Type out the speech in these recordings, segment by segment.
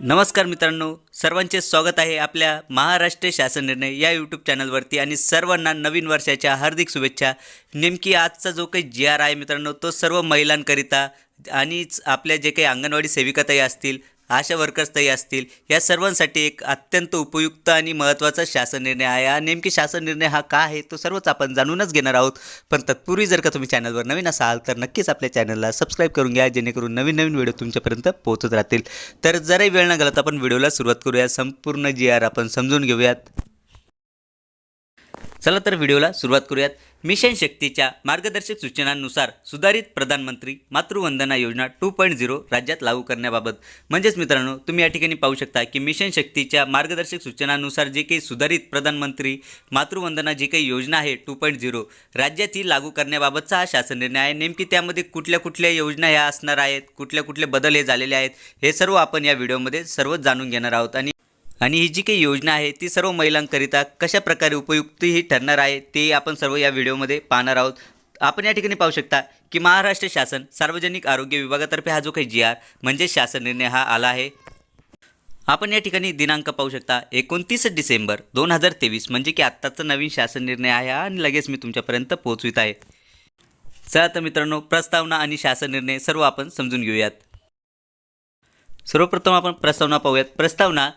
नमस्कार मित्रांनो सर्वांचे स्वागत आहे आपल्या महाराष्ट्र शासन निर्णय या यूट्यूब चॅनलवरती आणि सर्वांना नवीन वर्षाच्या हार्दिक शुभेच्छा. नेमकी आजचा जो काही जी आर आहे मित्रांनो तो सर्व महिलांकरिता आणि आपल्या जे काही अंगणवाडी सेविकाताई असतील आशा वर्कर्सताई असतील. या सर्वांसाठी एक अत्यंत उपयुक्त आणि महत्त्वाचा शासन निर्णय आहे. हा नेमकी शासन निर्णय हा का आहे तो सर्वच आपण जाणूनच घेणार आहोत. पण तत्पूर्वी जर का तुम्ही चॅनलवर नवीन असाल तर नक्कीच आपल्या चॅनलला सबस्क्राईब करून घ्या जेणेकरून नवीन नवीन व्हिडिओ तुमच्यापर्यंत पोहोचत राहतील. तर जराही वेळ न घालत आपण व्हिडिओला सुरुवात करूया. संपूर्ण जी आर आपण समजून घेऊयात. चला तर व्हिडिओला सुरुवात करूयात. मिशन शक्तीच्या मार्गदर्शक सूचनांनुसार सुधारित प्रधानमंत्री मातृवंदना योजना टू पॉईंट झिरो राज्यात लागू करण्याबाबत. म्हणजेच मित्रांनो तुम्ही या ठिकाणी पाहू शकता की मिशन शक्तीच्या मार्गदर्शक सूचनांनुसार जे काही सुधारित प्रधानमंत्री मातृवंदना जी काही योजना आहे टू पॉईंट झिरो राज्यात ही लागू करण्याबाबतचा हा शासन निर्णय आहे. नेमकी त्यामध्ये कुठल्या कुठल्या योजना ह्या असणार आहेत कुठल्या कुठले बदल हे झालेले आहेत हे सर्व आपण या व्हिडिओमध्ये सर्व जाणून घेणार आहोत. आणि आणि ही जी काही योजना आहे ती सर्व महिलांकरिता कशा प्रकारे उपयुक्त ही ठरणार आहे ते आपण सर्व या व्हिडिओमध्ये पाहणार आहोत. आपण या ठिकाणी पाहू शकता की महाराष्ट्र शासन सार्वजनिक आरोग्य विभागातर्फे हा जो काही जी आर म्हणजे शासन निर्णय हा आला आहे. आपण या ठिकाणी दिनांक पाहू शकता एकोणतीस डिसेंबर दोन हजार तेवीस म्हणजे की आत्ताचा नवीन शासन निर्णय आहे आणि लगेच मी तुमच्यापर्यंत पोहोचवित आहे. चला तर मित्रांनो प्रस्तावना आणि शासन निर्णय सर्व आपण समजून घेऊयात. सर्वप्रथम आपण प्रस्तावना पाहूयात. प्रस्तावना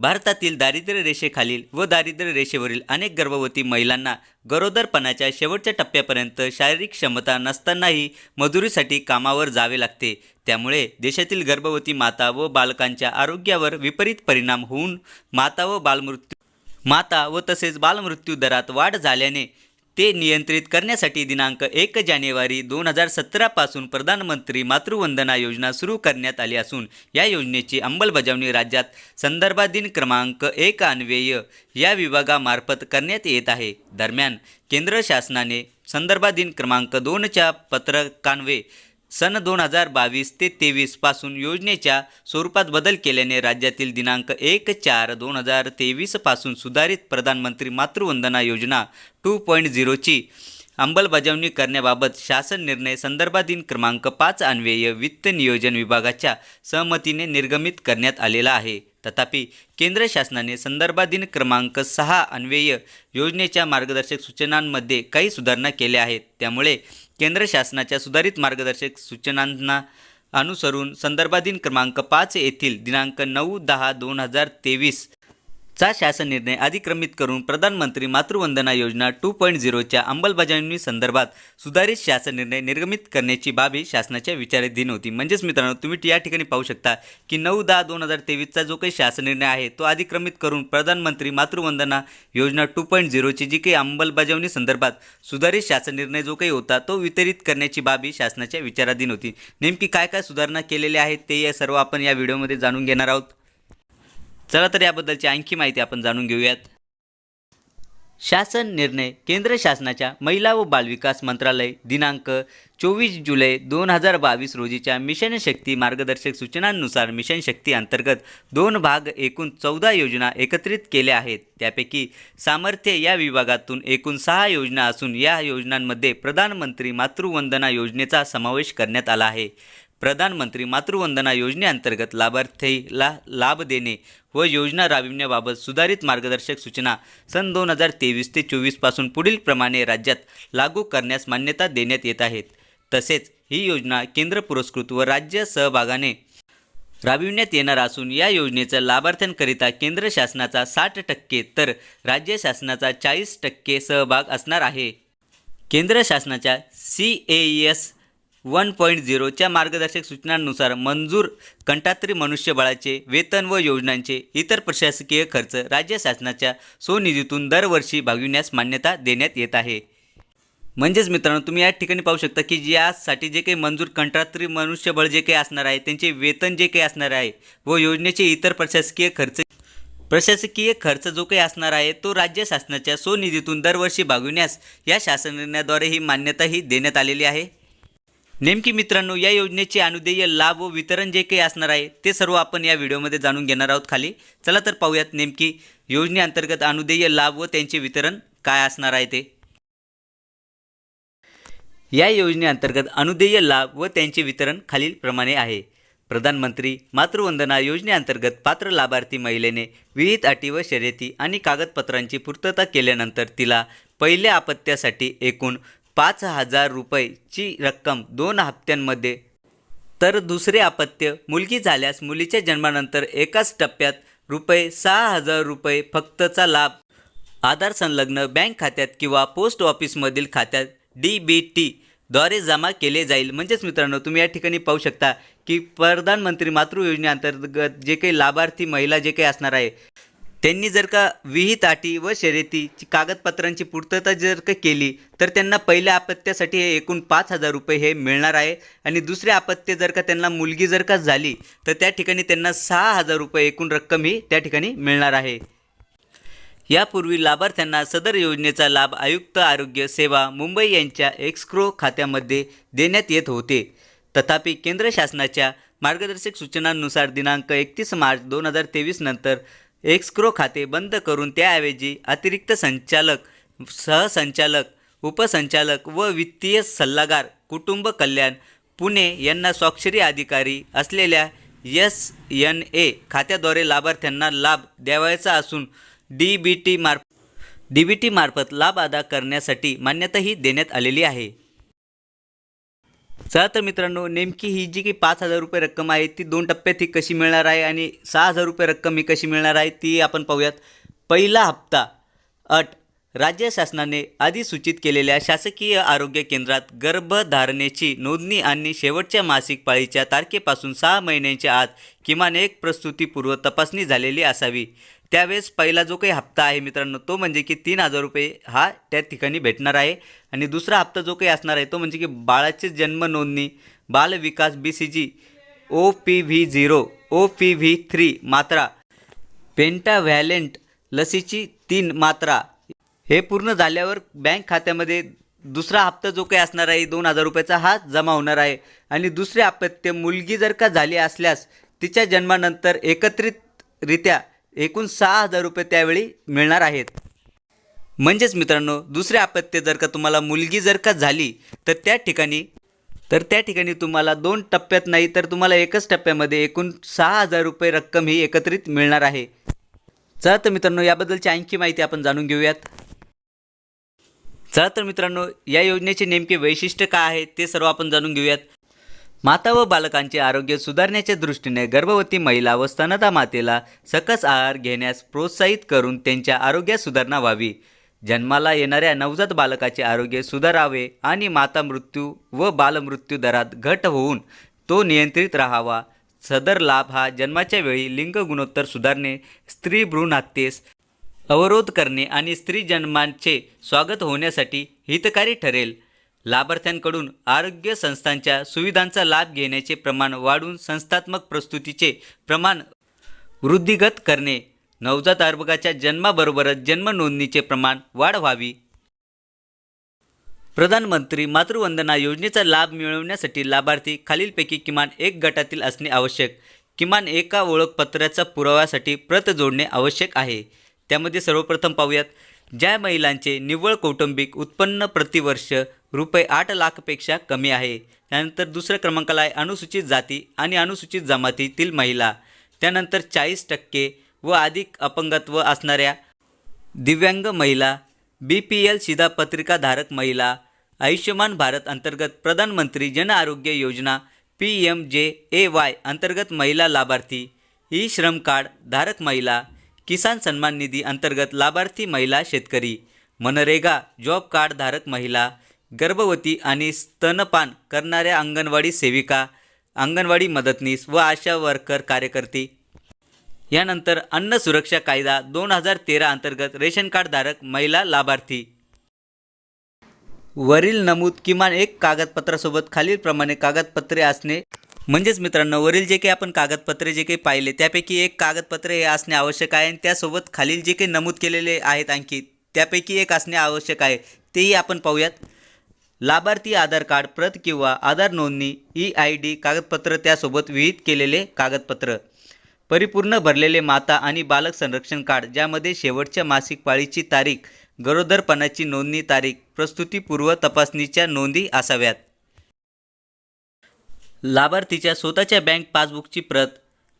भारतातील दारिद्र्य रेषेखालील व दारिद्र्य रेषेवरील अनेक गर्भवती महिलांना गरोदरपणाच्या शेवटच्या टप्प्यापर्यंत शारीरिक क्षमता नसतानाही मजुरीसाठी कामावर जावे लागते. त्यामुळे देशातील गर्भवती माता व बालकांच्या आरोग्यावर विपरीत परिणाम होऊन माता व बालमृत्यू माता व तसेच बालमृत्यू दरात वाढ झाल्याने ते नियंत्रित करण्यासाठी दिनांक एक जानेवारी दोन हजार सतरापासून प्रधानमंत्री मातृवंदना योजना सुरू करण्यात आली असून या योजनेची अंमलबजावणी राज्यात संदर्भाधीन क्रमांक एक अन्वय या विभागामार्फत करण्यात येत आहे. दरम्यान केंद्र शासनाने संदर्भाधीन क्रमांक दोनच्या पत्रकान्वे सन दोन हजार बावीस ते तेवीसपासून योजनेच्या स्वरूपात बदल केल्याने राज्यातील दिनांक एक चार दोन हजार तेवीसपासून सुधारित प्रधानमंत्री मातृवंदना योजना टू पॉईंट झिरोची अंमलबजावणी करण्याबाबत शासन निर्णय संदर्भाधीन क्रमांक पाच अन्वय वित्त नियोजन विभागाच्या सहमतीने निर्गमित करण्यात आलेला आहे. तथापि केंद्र शासनाने संदर्भाधीन क्रमांक सहा अन्वय योजनेच्या मार्गदर्शक सूचनांमध्ये काही सुधारणा केल्या आहेत. त्यामुळे केंद्र शासनाच्या सुधारित मार्गदर्शक सूचनांना अनुसरून संदर्भाधीन क्रमांक पाच येथील दिनांक नऊ दहा दोन हजार तेवीस चा शासन निर्णय अधिक्रमित करून प्रधानमंत्री मातृवंदना योजना टू पॉईंट झिरोच्या अंमलबजावणी संदर्भात सुधारित शासन निर्णय निर्गमित करण्याची बाबी शासनाच्या विचाराधीन होती. म्हणजेच मित्रांनो तुम्ही या ठिकाणी पाहू शकता की नऊ दहा दोन हजार तेवीसचा जो काही शासन निर्णय आहे तो अधिक्रमित करून प्रधानमंत्री मातृवंदना योजना टू पॉईंट झिरोची जी काही अंमलबजावणी संदर्भात सुधारित शासन निर्णय जो काही होता तो वितरित करण्याची बाबी शासनाच्या विचाराधीन होती. नेमकी काय काय सुधारणा केलेल्या आहेत ते या सर्व आपण या व्हिडिओमध्ये जाणून घेणार आहोत. चला तर याबद्दलची आणखी माहिती आपण जाणून घेऊयात. शासन निर्णय केंद्र शासनाच्या महिला व बालविकास मंत्रालय दिनांक चोवीस जुलै दोन हजार बावीस रोजीच्या मिशन शक्ती मार्गदर्शक सूचनांनुसार मिशन शक्ती अंतर्गत दोन भाग एकूण चौदा योजना एकत्रित केल्या आहेत. त्यापैकी सामर्थ्य या विभागातून एकूण सहा योजना असून या योजनांमध्ये प्रधानमंत्री मातृवंदना योजनेचा समावेश करण्यात आला आहे. प्रधानमंत्री मातृवंदना योजनेअंतर्गत लाभार्थीला लाभ देणे व योजना राबविण्याबाबत सुधारित मार्गदर्शक सूचना सन दोन हजार तेवीस ते चोवीसपासून पुढीलप्रमाणे राज्यात लागू करण्यास मान्यता देण्यात येत आहेत. तसेच ही योजना केंद्र पुरस्कृत व राज्य सहभागाने राबविण्यात येणार असून या योजनेचा लाभार्थ्यांकरिता केंद्र शासनाचा साठ टक्के तर राज्य शासनाचा चाळीस टक्के सहभाग असणार आहे. केंद्र शासनाच्या C A S one point झिरोच्या मार्गदर्शक सूचनांनुसार मंजूर कंठात्री मनुष्यबळाचे वेतन व योजनांचे इतर प्रशासकीय खर्च राज्य शासनाच्या स्वनिधीतून दरवर्षी भागविण्यास मान्यता देण्यात येत आहे. म्हणजेच मित्रांनो तुम्ही या ठिकाणी पाहू शकता की यासाठी जे काही मंजूर कंत्रात्री मनुष्यबळ जे काही असणार आहे त्यांचे वेतन जे काही असणार आहे व योजनेचे इतर प्रशासकीय खर्च प्रशासकीय खर्च जो काही असणार आहे तो राज्य शासनाच्या स्वनिधीतून दरवर्षी भागविण्यास या शासन निर्णयाद्वारे ही मान्यताही देण्यात आलेली आहे. नेमकी मित्रांनो या योजनेचे अनुदेय लाभ व वितरण जे काही असणार आहे ते सर्व आपण या व्हिडिओमध्ये जाणून घेणार आहोत खाली. चला तर पाहूयात नेमकी योजनेअंतर्गत अनुदेय लाभ व त्यांचे वितरण काय असणार आहे ते. या योजनेअंतर्गत अनुदेय लाभ व त्यांचे वितरण खालीलप्रमाणे आहे. प्रधानमंत्री मातृवंदना योजनेअंतर्गत पात्र लाभार्थी महिलेने विहित अटी व शर्यती आणि कागदपत्रांची पूर्तता केल्यानंतर तिला पहिल्या अपत्यासाठी एकूण पाच हजार रुपयेची रक्कम दोन हप्त्यांमध्ये. तर दुसरे अपत्य मुलगी झाल्यास मुलीच्या जन्मानंतर एकाच टप्प्यात रुपये सहा हजार रुपये फक्तचा लाभ. आधार संलग्न बँक खात्यात किंवा पोस्ट ऑफिसमधील खात्यात डी बी टी द्वारे जमा केले जाईल. म्हणजेच मित्रांनो तुम्ही या ठिकाणी पाहू शकता की प्रधानमंत्री मातृ योजनेअंतर्गत जे काही लाभार्थी महिला जे काही असणार आहे त्यांनी जर का विहित अटी व शर्यतीची कागदपत्रांची पूर्तता जर का केली तर त्यांना पहिल्या अपत्यासाठी हे एकूण पाच हजार रुपये हे मिळणार आहे. आणि दुसरे अपत्य जर का त्यांना मुलगी जर का झाली तर त्या ठिकाणी त्यांना सहा हजार रुपये एकूण रक्कम ही त्या ठिकाणी मिळणार आहे. यापूर्वी लाभार्थ्यांना सदर योजनेचा लाभ आयुक्त आरोग्य सेवा मुंबई यांच्या एक्सक्रो खात्यामध्ये देण्यात येत होते. तथापि केंद्र शासनाच्या मार्गदर्शक सूचनांनुसार दिनांक एकतीस मार्च दोन हजार तेवीस नंतर एक्सक्रो खाते बंद करून त्याऐवजी अतिरिक्त संचालक सहसंचालक उपसंचालक व वित्तीय सल्लागार कुटुंब कल्याण पुणे यांना स्वाक्षरी अधिकारी असलेल्या एस एन ए खात्याद्वारे लाभार्थ्यांना लाभ द्यावयाचा असून डी बी टी मार्फ डी बी टी मार्फत लाभ अदा करण्यासाठी मान्यताही देण्यात आलेली आहे. चला तर मित्रांनो नेमकी ही जी काही पाच हजार रुपये रक्कम आहे ती दोन टप्प्यात ही कशी मिळणार आहे आणि सहा हजार रुपये रक्कम ही कशी मिळणार आहे ती आपण पाहूयात. पहिला हप्ता अट राज्य शासनाने आधी सूचित केलेल्या शासकीय आरोग्य केंद्रात गर्भधारणेची नोंदणी आणि शेवटच्या मासिक पाळीच्या तारखेपासून सहा महिन्यांच्या आत किमान एक प्रस्तुतीपूर्व तपासणी झालेली असावी. त्यावेळेस पहिला जो काही हप्ता आहे मित्रांनो तो म्हणजे की तीन हजार रुपये हा त्या ठिकाणी भेटणार आहे. आणि दुसरा हप्ता जो काही असणार आहे तो म्हणजे की बाळाची जन्म नोंदणी बाल विकास B C G O P V zero O P V three मात्रा पेंटाव्हॅलेंट लसीची तीन मात्रा हे पूर्ण झाल्यावर बँक खात्यामध्ये दुसरा हप्ता जो काही असणार आहे दोन हजार रुपयाचा हा जमा होणार आहे. आणि दुसरे अपत्य मुलगी जर का झाली असल्यास तिच्या जन्मानंतर एकत्रितरित्या एकूण सहा हजार रुपये त्यावेळी मिळणार आहेत. म्हणजेच मित्रांनो दुसरे अपत्य जर का तुम्हाला मुलगी जर का झाली तर त्या ठिकाणी तर त्या ठिकाणी तुम्हाला दोन टप्प्यात नाही तर तुम्हाला एकच टप्प्यामध्ये एकूण सहा हजार रुपये रक्कम ही एकत्रित मिळणार आहे. चला तर मित्रांनो याबद्दलची आणखी माहिती आपण जाणून घेऊयात. चला तर मित्रांनो या योजनेचे नेमके वैशिष्ट्य काय आहे ते सर्व आपण जाणून घेऊयात. माता व बालकांचे आरोग्य सुधारण्याच्या दृष्टीने गर्भवती महिला व स्तनदा मातेला सकस आहार घेण्यास प्रोत्साहित करून त्यांच्या आरोग्यात सुधारणा व्हावी. जन्माला येणाऱ्या नवजात बालकाचे आरोग्य सुधारावे आणि माता मृत्यू व बालमृत्यू दरात घट होऊन तो नियंत्रित राहावा. सदर लाभ हा जन्माच्या वेळी लिंग गुणोत्तर सुधारणे स्त्री भ्रूण हत्येस अवरोध करणे आणि स्त्री जन्मांचे स्वागत होण्यासाठी हितकारी ठरेल. लाभार्थ्यांकडून आरोग्य संस्थांच्या सुविधांचा लाभ घेण्याचे प्रमाण वाढवून संस्थात्मक प्रस्तुतीचे प्रमाण वृद्धिगत करणे. नवजात अर्भकाच्या जन्माबरोबरच जन्म नोंदणीचे प्रमाण वाढ व्हावी प्रधानमंत्री मातृवंदना योजनेचा लाभ मिळवण्यासाठी लाभार्थी खालीलपैकी किमान एक गटातील असणे आवश्यक. किमान एका ओळखपत्राच्या पुराव्यासाठी प्रत जोडणे आवश्यक आहे. त्यामध्ये सर्वप्रथम पाहूयात. ज्या महिलांचे निव्वळ कौटुंबिक उत्पन्न प्रतिवर्ष रुपये आठ लाखपेक्षा कमी आहे. त्यानंतर दुसऱ्या क्रमांकाला आहे अनुसूचित जाती आणि अनुसूचित जमातीतील महिला. त्यानंतर चाळीस टक्के व अधिक अपंगत्व असणाऱ्या दिव्यांग महिला बी पी एल शिधापत्रिकाधारक महिला आयुष्यमान भारत अंतर्गत प्रधानमंत्री जन आरोग्य योजना पी एम जे ए वाय अंतर्गत महिला लाभार्थी ई श्रम कार्ड धारक महिला किसान सन्मान निधी अंतर्गत लाभार्थी महिला शेतकरी मनरेगा जॉब कार्डधारक महिला गर्भवती आणि स्तनपान करणाऱ्या अंगणवाडी सेविका अंगणवाडी मदतनीस व आशा वर्कर कार्यकर्ती. यानंतर अन्न सुरक्षा कायदा दोन हजार तेरा अंतर्गत रेशन कार्डधारक महिला लाभार्थी. वरील नमूद किमान एक कागदपत्रासोबत खालीलप्रमाणे कागदपत्रे असणे म्हणजेच मित्रांनो वरील जे काही आपण कागदपत्रे जे काही पाहिले त्यापैकी एक कागदपत्रे हे असणे आवश्यक आहे आणि त्यासोबत खालील जे काही नमूद केलेले आहेत आणखी त्यापैकी एक असणे आवश्यक आहे. तेही आपण पाहूयात. लाभार्थी आधार कार्ड प्रत किंवा आधार नोंदणी ई आय डी कागदपत्र त्यासोबत विहित केलेले कागदपत्र. परिपूर्ण भरलेले माता आणि बालक संरक्षण कार्ड ज्यामध्ये शेवटच्या मासिक पाळीची तारीख गरोदरपणाची नोंदणी तारीख प्रस्तुतीपूर्व तपासणीच्या नोंदी असाव्यात. लाभार्थीच्या स्वतःच्या बँक पासबुकची प्रत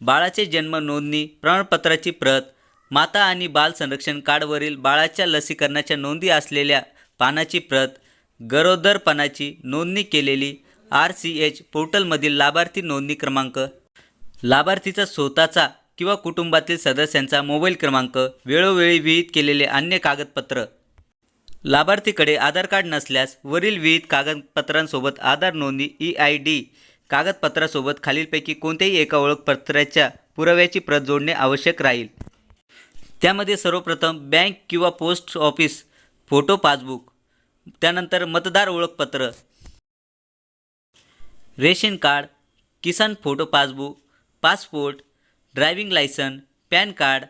बाळाचे जन्म नोंदणी प्रमाणपत्राची प्रत माता आणि बाल संरक्षण कार्डवरील बाळाच्या लसीकरणाच्या नोंदी असलेल्या पानाची प्रत गरोदरपणाची नोंदणी केलेली आर सी एच पोर्टलमधील लाभार्थी नोंदणी क्रमांक लाभार्थीचा स्वतःचा किंवा कुटुंबातील सदस्यांचा मोबाईल क्रमांक वेळोवेळी विहित केलेले अन्य कागदपत्र. लाभार्थीकडे आधार कार्ड नसल्यास वरील विहित कागदपत्रांसोबत आधार नोंदणी ई आय डी कागदपत्रासोबत खालीलपैकी कोणत्याही एका ओळखपत्राच्या पुराव्याची प्रत जोडणे आवश्यक राहील. त्यामध्ये सर्वप्रथम बँक किंवा पोस्ट ऑफिस फोटो पासबुक त्यानंतर मतदार ओळखपत्र रेशन कार्ड किसान photo passbook passport driving licence PAN card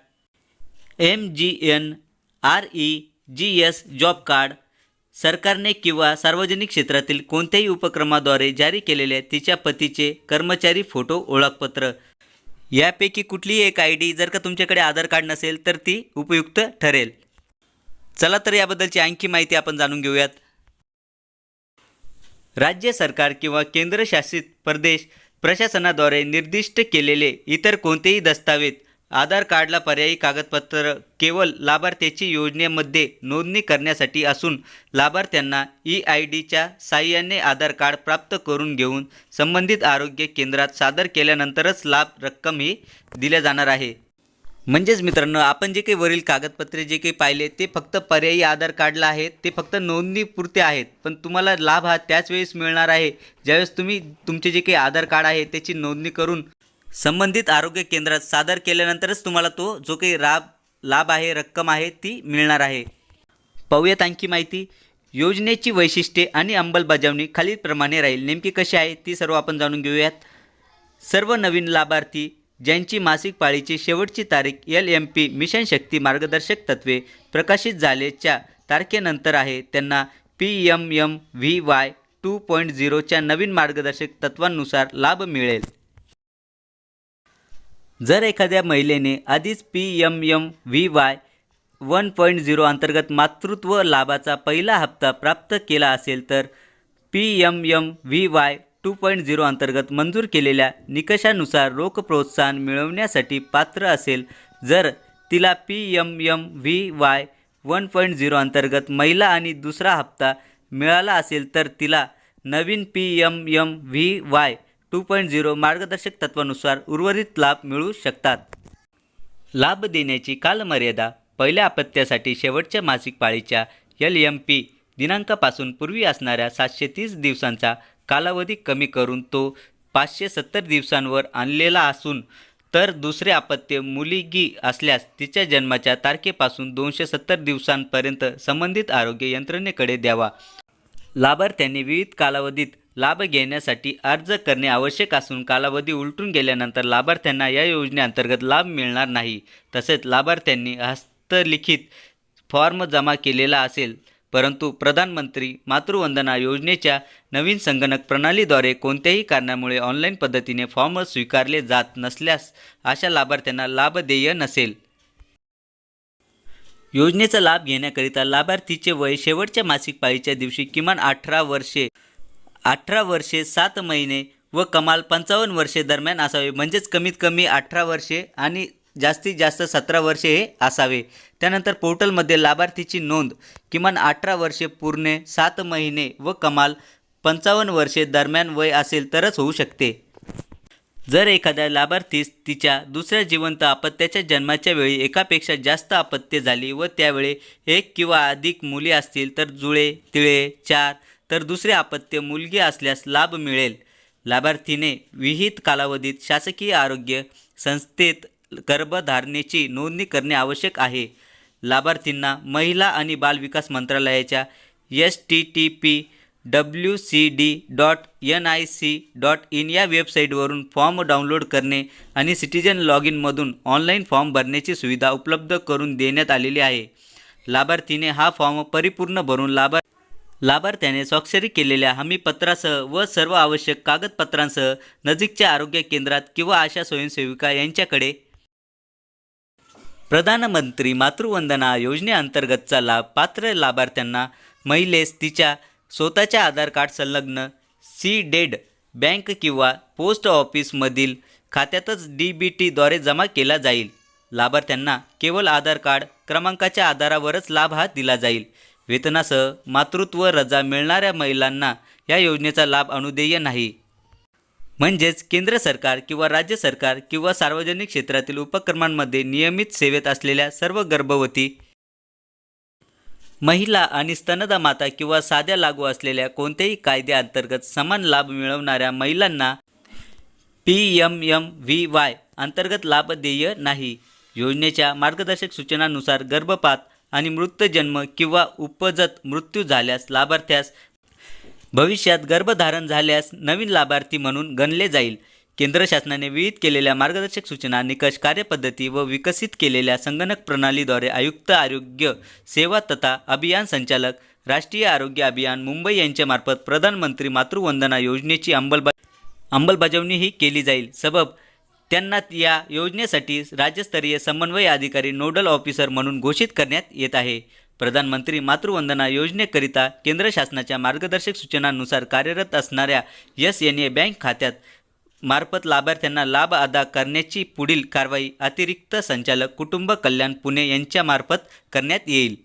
M G N R E G S job card सरकारने किंवा सार्वजनिक क्षेत्रातील कोणत्याही उपक्रमाद्वारे जारी केलेल्या तिच्या पतीचे कर्मचारी फोटो ओळखपत्र. यापैकी कुठलीही एक आय डी जर का तुमच्याकडे आधार कार्ड नसेल तर ती उपयुक्त ठरेल. चला तर याबद्दलची आणखी माहिती आपण जाणून घेऊयात. राज्य सरकार किंवा केंद्रशासित प्रदेश प्रशासनाद्वारे निर्दिष्ट केलेले इतर कोणतेही दस्तावेज आधार कार्डला पर्यायी कागदपत्र केवळ लाभार्थ्याची योजनेमध्ये नोंदणी करण्यासाठी असून लाभार्थ्यांना ई आय डीच्या साहाय्याने आधार कार्ड प्राप्त करून घेऊन संबंधित आरोग्य केंद्रात सादर केल्यानंतरच लाभ रक्कम ही दिल्या जाणार आहे. म्हणजेच मित्रांनो आपण जे काही वरील कागदपत्रे जे काही पाहिले ते फक्त पर्यायी आधार कार्डला आहेत ते फक्त नोंदणीपुरते आहेत पण तुम्हाला लाभ हा त्याच वेळेस मिळणार आहे ज्यावेळेस तुम्ही तुमचे जे काही आधार कार्ड आहे त्याची नोंदणी करून संबंधित आरोग्य केंद्रात सादर केल्यानंतरच तुम्हाला तो जो काही राब लाभ आहे रक्कम आहे ती मिळणार आहे. पाहूयात आणखी माहिती. योजनेची वैशिष्ट्ये आणि अंमलबजावणी खालीलप्रमाणे राहील. नेमकी कशी आहे ती सर्व आपण जाणून घेऊयात. सर्व नवीन लाभार्थी ज्यांची मासिक पाळीची शेवटची तारीख L M P mission Shakti मार्गदर्शक तत्त्वे प्रकाशित झाल्याच्या तारखेनंतर आहे त्यांना P M M V Y two point झिरोच्या नवीन मार्गदर्शक तत्वांनुसार लाभ मिळेल. जर एखाद्या महिलेने आधीच P M M V Y one point zero अंतर्गत मातृत्व लाभाचा पहिला हप्ता प्राप्त केला असेल तर P M M V Y two point zero अंतर्गत मंजूर केलेल्या निकषानुसार रोख प्रोत्साहन मिळवण्यासाठी पात्र असेल जर तिला P M M V Y one point zero अंतर्गत महिला आणि दुसरा हप्ता मिळाला असेल तर तिला नवीन P M M V Y two point zero मार्गदर्शक तत्वानुसार उर्वरित लाभ मिळू शकतात. लाभ देण्याची कालमर्यादा पहिल्या अपत्यासाठी शेवटच्या मासिक पाळीच्या एल एम पी दिनांकापासून पूर्वी असणाऱ्या सातशे तीस दिवसांचा कालावधी कमी करून तो पाचशे सत्तर दिवसांवर आणलेला असून तर दुसरे अपत्य मुलगी असल्यास तिच्या जन्माच्या तारखेपासून दोनशे सत्तर दिवसांपर्यंत संबंधित आरोग्य यंत्रणेकडे द्यावा. लाभार्थ्यांनी विविध कालावधीत लाभ घेण्यासाठी अर्ज करणे आवश्यक असून कालावधी उलटून गेल्यानंतर लाभार्थ्यांना या योजनेअंतर्गत लाभ मिळणार नाही. तसेच लाभार्थ्यांनी हस्तलिखित फॉर्म जमा केलेला असेल. परंतु प्रधानमंत्री मातृवंदना योजनेच्या नवीन संगणक प्रणालीद्वारे कोणत्याही कारणामुळे ऑनलाईन पद्धतीने फॉर्म स्वीकारले जात नसल्यास अशा लाभार्थ्यांना लाभ देय नसेल. योजनेचा लाभ घेण्याकरिता लाभार्थीचे वय शेवटच्या मासिक पाळीच्या दिवशी किमान अठरा वर्षे अठरा वर्षे सात महिने व कमाल पंचावन्न वर्षे दरम्यान असावे. म्हणजेच कमीत कमी अठरा वर्षे आणि जास्तीत जास्त सतरा वर्षे हे असावे. त्यानंतर पोर्टलमध्ये लाभार्थीची नोंद. किमान अठरा वर्षे पूर्ण सात महिने व कमाल पंचावन्न वर्षे दरम्यान वय असेल तरच होऊ शकते. जर एखाद्या लाभार्थीस तिच्या दुसऱ्या जिवंत अपत्याच्या जन्माच्या वेळी एकापेक्षा जास्त अपत्ये झाली व त्यावेळी एक किंवा अधिक मुली असतील तर जुळे तिळे चार तर दुसरे अपत्य मुलगी असल्यास लाभ मिळेल. लाभार्थीने विहित कालावधीत शासकीय आरोग्य संस्थेत गर्भधारणेची नोंदणी करणे आवश्यक आहे. लाभार्थींना महिला आणि बालविकास मंत्रालयाच्या S T T P W C D dot N I C dot in या वेबसाईटवरून फॉर्म डाउनलोड करणे आणि सिटिजन लॉग इनमधून ऑनलाईन फॉर्म भरण्याची सुविधा उपलब्ध करून देण्यात आलेली आहे. लाभार्थीने हा फॉर्म परिपूर्ण भरून लाभार लाभार्थ्याने स्वाक्षरी केलेल्या हमीपत्रासह व सर्व आवश्यक कागदपत्रांसह नजीकच्या आरोग्य केंद्रात किंवा आशा स्वयंसेविका यांच्याकडे प्रधानमंत्री मातृवंदना योजनेअंतर्गतचा लाभ पात्र लाभार्थ्यांना महिलेस तिच्या स्वतःच्या आधार कार्ड संलग्न सी डेड बँक किंवा पोस्ट ऑफिसमधील खात्यातच डी बी टीद्वारे जमा केला जाईल. लाभार्थ्यांना केवळ आधार कार्ड क्रमांकाच्या आधारावरच लाभ हा दिला जाईल. वेतनासह मातृत्व रजा मिळणाऱ्या महिलांना या योजनेचा लाभ अनुदेय नाही. म्हणजेच केंद्र सरकार किंवा राज्य सरकार किंवा सार्वजनिक क्षेत्रातील उपक्रमांमध्ये नियमित सेवेत असलेल्या सर्व गर्भवती महिला आणि स्तनदा माता किंवा साध्या लागू असलेल्या कोणत्याही कायद्याअंतर्गत समान लाभ मिळवणाऱ्या महिलांना P M M V Y अंतर्गत लाभ देय नाही. योजनेच्या मार्गदर्शक सूचनानुसार गर्भपात आणि मृतजन्म किंवा उपजत मृत्यू झाल्यास लाभार्थ्यास भविष्यात गर्भधारण झाल्यास नवीन लाभार्थी म्हणून गणले जाईल. केंद्र शासनाने विहित केलेल्या मार्गदर्शक सूचना निकष कार्यपद्धती व विकसित केलेल्या संगणक प्रणालीद्वारे आयुक्त आरोग्य सेवा तथा अभियान संचालक राष्ट्रीय आरोग्य अभियान मुंबई यांच्यामार्फत प्रधानमंत्री मातृवंदना योजनेची अंमलबा अंमलबजावणी ही केली जाईल. सबब त्यांना या योजनेसाठी राज्यस्तरीय समन्वय अधिकारी नोडल ऑफिसर म्हणून घोषित करण्यात येत आहे. प्रधानमंत्री मातृवंदना योजनेकरिता केंद्र शासनाच्या मार्गदर्शक सूचनांनुसार कार्यरत असणाऱ्या एस एन ए बँक खात्यात मार्फत लाभार्थ्यांना लाभ अदा करण्याची पुढील कारवाई अतिरिक्त संचालक कुटुंब कल्याण पुणे यांच्यामार्फत करण्यात येईल.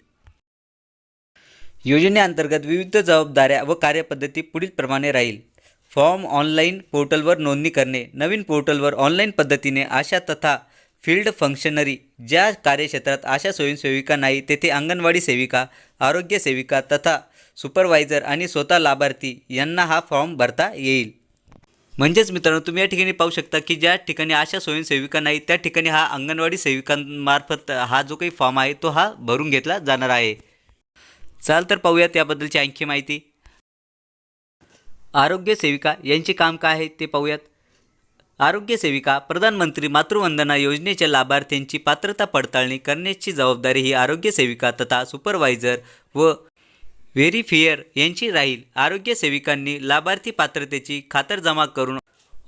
योजनेअंतर्गत विविध जबाबदाऱ्या व कार्यपद्धती पुढीलप्रमाणे राहील. फॉर्म ऑनलाईन पोर्टलवर नोंदणी करणे नवीन पोर्टलवर ऑनलाईन पद्धतीने आशा तथा फील्ड फंक्शनरी ज्या कार्यक्षेत्रात आशा स्वयंसेविका नाही तेथे अंगणवाडी सेविका आरोग्य सेविका तथा सुपरवायझर आणि स्वतः लाभार्थी यांना हा फॉर्म भरता येईल. म्हणजेच मित्रांनो तुम्ही या ठिकाणी पाहू शकता की ज्या ठिकाणी आशा स्वयंसेविका नाही त्या ठिकाणी हा अंगणवाडी सेविकांमार्फत हा जो काही फॉर्म आहे तो हा भरून घेतला जाणार आहे. चाल तर पाहूयात याबद्दलची आणखी माहिती. आरोग्य सेविका यांचे काम काय आहे ते पाहूयात. आरोग्य सेविका प्रधानमंत्री मातृवंदना योजनेच्या लाभार्थ्यांची पात्रता पडताळणी करण्याची जबाबदारी ही आरोग्य सेविका तथा सुपरवायझर व व्हेरिफियर यांची राहील. आरोग्य सेविकांनी लाभार्थी पात्रतेची खातरजमा करून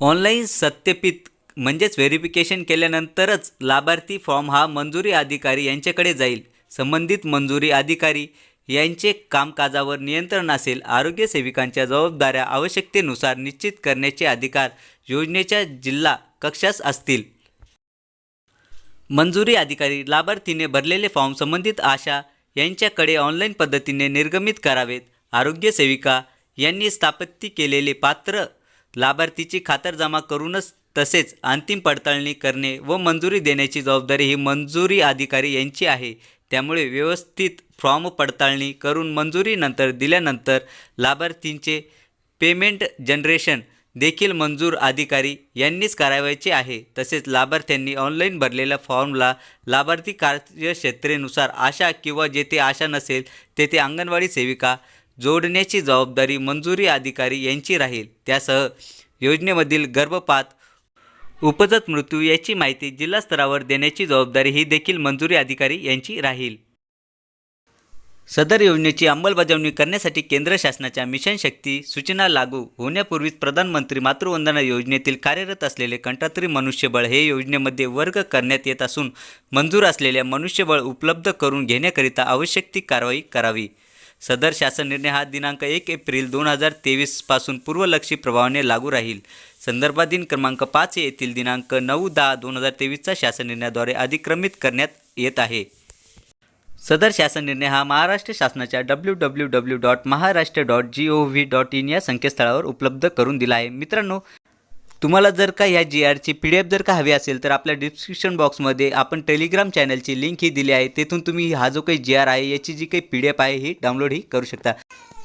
ऑनलाईन सत्यापित म्हणजेच व्हेरिफिकेशन केल्यानंतरच लाभार्थी फॉर्म हा मंजुरी अधिकारी यांच्याकडे जाईल. संबंधित मंजुरी अधिकारी यांचे कामकाजावर नियंत्रण असेल आरोग्य सेविकांच्या जबाबदाऱ्या आवश्यकतेनुसार निश्चित करण्याचे अधिकार योजनेच्या जिल्हा कक्षास असतील. मंजुरी अधिकारी लाभार्थीने भरलेले फॉर्म संबंधित आशा यांच्याकडे ऑनलाईन पद्धतीने निर्गमित करावेत. आरोग्य सेविका यांनी स्थापत्य केलेले पात्र लाभार्थीची खातरजमा करूनच तसेच अंतिम पडताळणी करणे व मंजुरी देण्याची जबाबदारी ही मंजुरी अधिकारी यांची आहे. त्यामुळे व्यवस्थित फॉर्म पडताळणी करून मंजुरीनंतर दिल्यानंतर लाभार्थींचे पेमेंट जनरेशन देखील मंजूर अधिकारी यांनीच करावायचे आहे. तसेच लाभार्थ्यांनी ऑनलाईन भरलेल्या फॉर्मला लाभार्थी कार्यक्षेत्रेनुसार आशा किंवा जेथे आशा नसेल तेथे अंगणवाडी सेविका जोडण्याची जबाबदारी मंजुरी अधिकारी यांची राहील. त्यासह योजनेमधील गर्भपात उपजत मृत्यू याची माहिती जिल्हा स्तरावर देण्याची जबाबदारी ही देखील मंजुरी अधिकारी यांची राहील. सदर योजनेची अंमलबजावणी करण्यासाठी केंद्र शासनाच्या मिशन शक्ती सूचना लागू होण्यापूर्वीच प्रधानमंत्री मातृवंदना योजनेतील कार्यरत असलेले कंटात्री मनुष्यबळ हे योजनेमध्ये वर्ग करण्यात येत असून मंजूर असलेल्या मनुष्यबळ उपलब्ध करून घेण्याकरिता आवश्यक ती कारवाई करावी. सदर शासन निर्णय हा दिनांक एक एप्रिल दोन हजार तेवीसपासून पूर्वलक्षी प्रभावाने लागू राहील. संदर्भाधीन क्रमांक पाच येथील दिनांक नऊ दहा दोन हजार तेवीसचा शासन निर्णयाद्वारे अधिक्रमित करण्यात येत आहे. सदर शासन निर्णय हा महाराष्ट्र शासनाच्या W W W dot Maharashtra dot G O V dot in या संकेतस्थळावर उपलब्ध करून दिला आहे. मित्रांनो तुम्हाला जर का या जी आरची पी डी एफ जर का हवी असेल तर आपल्या डिस्क्रिप्शन बॉक्समध्ये आपण टेलिग्राम चॅनलची लिंक ही दिली आहे. तेथून तुम्ही हा जो काही जी आर आहे याची जी काही पी डी एफ आहे ही डाउनलोड ही करू शकता.